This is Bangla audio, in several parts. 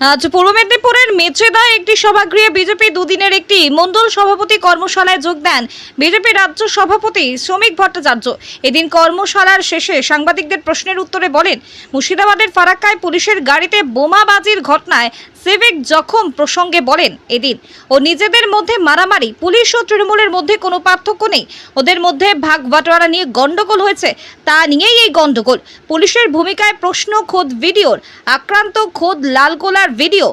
আজ পূর্ব মেদিনীপুরের মেচেদায় একটি সভাগৃহে বিজেপি দুদিনের একটি মন্ডল সভাপতি কর্মশালায় যোগ দেন বিজেপি রাজ্য সভাপতি শ্রমিক ভট্টাচার্য। এদিন কর্মশালার শেষে সাংবাদিকদের প্রশ্নের উত্তরে বলেন, মুর্শিদাবাদের ফারাক্কায় পুলিশের গাড়িতে বোমাবাজির ঘটনায় সিভিক জখম প্রসঙ্গে বলেন, এদিন ও নিজেদের মধ্যে মারামারি, পুলিশ ও তৃণমূলের মধ্যে কোনো পার্থক্য নেই। ওদের মধ্যে ভাগ বাটোয়ারা নিয়ে গন্ডগোল হয়েছে, তা নিয়েই এই গন্ডগোল পুলিশের ভূমিকায় প্রশ্ন খোদ ভিডিওর, আক্রান্ত খোদ লালগোলার ভিডিও।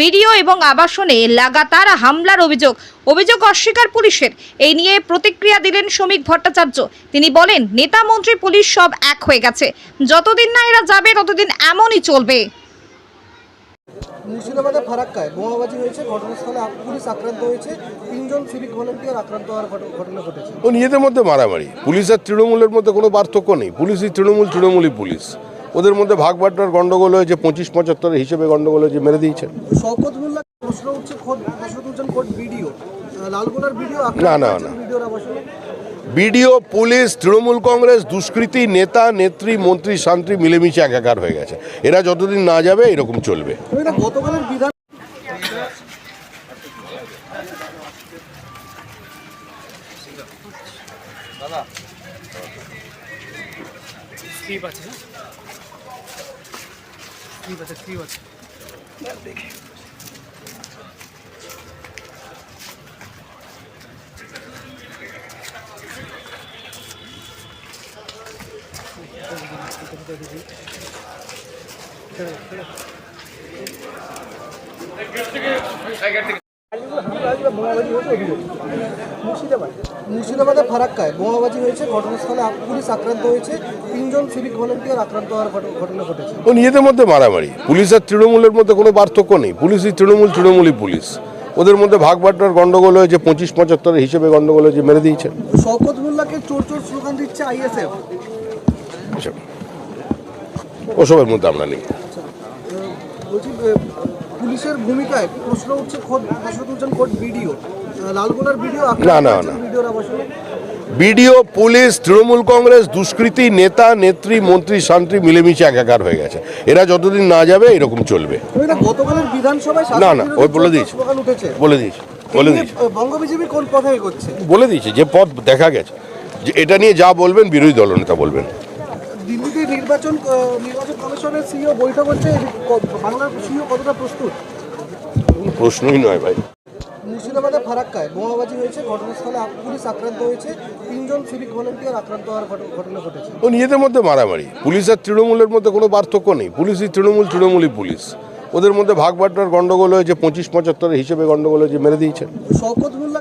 ভিডিও এবং আবাসনে লাগাতার হামলার অভিযোগ। অভিযোগ অস্বীকার পুলিশের। এই নিয়ে প্রতিক্রিয়া দিলেন শ্রমিক ভট্টাচার্য। তিনি বলেন, নেতা মন্ত্রী, পুলিশ সব এক হয়ে গেছে। যতদিন না এরা যাবে, ততদিন এমনই চলবে। মুর্শিদাবাদের ফারাক্কায় বোমাবাজি হয়েছে ঘটনাস্থলে পুলিশ আক্রান্ত হয়েছে তিনজন সিভিক ভলেন্টিয়ার আক্রান্ত হওয়ার ঘটনা ঘটেছে। ও নিজেদের মধ্যে মারামারি। পুলিশ আর তৃণমূলের মধ্যে কোনো পার্থক্য নেই। পুলিশই তৃণমূল তৃণমূলই পুলিশ। ওদের মধ্যে ভাগ বাটোয়ার গন্ডগোল হয়েছে পঁচিশ পঁচাত্তর হিসেবে গন্ডগোল হয়েছে মেরে দিয়েছে শওকত মোল্লা প্রশ্ন উঠছে খোদ আসাদুজ্জান কোট ভিডিও লালগোলার ভিডিও না, না, না। বিডিও, পুলিশ, তৃণমূল কংগ্রেস, দুষ্কৃতী নেতা, নেত্রী, মন্ত্রী, শান্তি মিলেমিশে একাকার হয়ে গেছে। এরা যতদিন না যাবে, এরকম চলবে। বিধান আছে স্লিপ আছে স্লিপ আছে মুর্শিদাবাদের ফারাক্কায় বোমাবাজি হয়েছে ঘটনাস্থলে পুলিশ আক্রান্ত হয়েছে। তিনজন সিভিক ভলেন্টিয়ার আক্রান্ত হওয়ার ঘটনা ঘটেছে। ও নিজেদের মধ্যে মারামারি। পুলিশ আর তৃণমূলের মধ্যে কোনো পার্থক্য নেই। পুলিশই তৃণমূল তৃণমূলই পুলিশ। ওদের মধ্যে ভাগ বাটোয়ার গন্ডগোল হয়েছে পঁচিশ পঁচাত্তরের হিসেবে গন্ডগোল হয়েছে মেরে দিয়েছে। শওকত মোল্লাকে চোর চোর স্লোগান দিচ্ছে আইএসএফ। এসব। ওসবের মধ্যে আমরা নেই। পুলিশের ভূমিকায় প্রশ্ন কোট ভিডিও লালগোলার ভিডিও না, না, না। বিডিও পুলিশ তৃণমূল কংগ্রেস দুষ্কৃতী নেতা নেত্রী মন্ত্রী শান্তি মিলেমিশে একাকার হয়ে গেছে। এরা যতদিন না যাবে এরকম চলবে। না, না, ওই বলে দিয়েছে। বলে দিয়েছি বলে দিয়েছি। বলে দিয়েছি যে পথ দেখা গেছে। যে এটা নিয়ে যা বলবেন বিরোধী দলনেতা বলবেন। নির্বাচন নির্বাচন কমিশনের সিইও বৈঠক হচ্ছে বাংলার সিইও কতটা প্রস্তুত? প্রশ্নই নয় ভাই। মুর্শিদাবাদের ফারাক্কায় বোমাবাজি হয়েছে ঘটনাস্থলে পুলিশ আক্রান্ত হয়েছে তিনজন সিভিক ভলেন্টিয়ার আক্রান্ত হওয়ার ঘটনা ঘটেছে। ও নিজেদের মধ্যে মারামারি। পুলিশ আর তৃণমূলের মধ্যে কোনো পার্থক্য নেই। পুলিশই তৃণমূল তৃণমূলই পুলিশ। ওদের মধ্যে ভাগ বাটোয়ার গন্ডগোল হয়েছে পঁচিশ পঁচাত্তরের হিসেবে গন্ডগোল হয়েছে মেরে দিয়েছে। শওকত মোল্লা